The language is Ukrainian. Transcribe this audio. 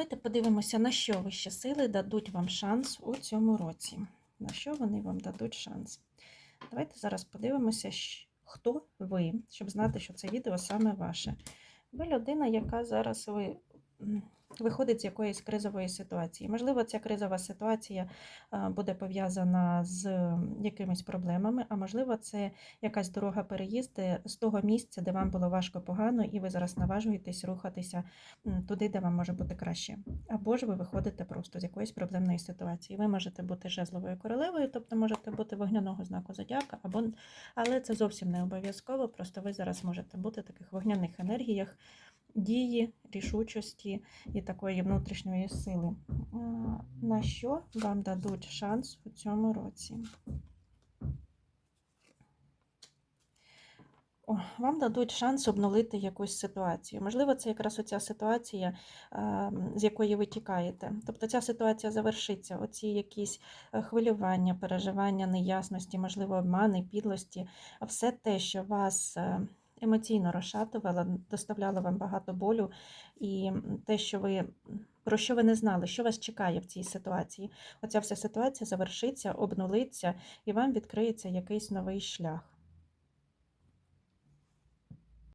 Давайте подивимося, на що вищі сили дадуть вам шанс у цьому році. На що вони вам дадуть шанс? Давайте зараз подивимося, хто ви, щоб знати, що це відео саме ваше. Ви людина, яка зараз ви, виходить з якоїсь кризової ситуації. Можливо, ця кризова ситуація буде пов'язана з якимись проблемами, а можливо, це якась дорога переїзду з того місця, де вам було важко погано, і ви зараз наважуєтесь рухатися туди, де вам може бути краще. Або ж ви виходите просто з якоїсь проблемної ситуації. Ви можете бути жезловою королевою, тобто можете бути вогняного знаку зодіака, або але це зовсім не обов'язково. Просто ви зараз можете бути в таких вогняних енергіях дії, рішучості і такої внутрішньої сили. На що вам дадуть шанс у цьому році? Вам дадуть шанс обнулити якусь ситуацію. Можливо, це якраз оця ситуація, з якої ви тікаєте. Тобто ця ситуація завершиться. Оці якісь е, хвилювання, переживання, неясності, можливо, обмани, підлості, все те, що вас е, емоційно розшатувала, доставляла вам багато болю, і те, що ви. Про що ви не знали, що вас чекає в цій ситуації? Оця вся ситуація завершиться, обнулиться, і вам відкриється якийсь новий шлях.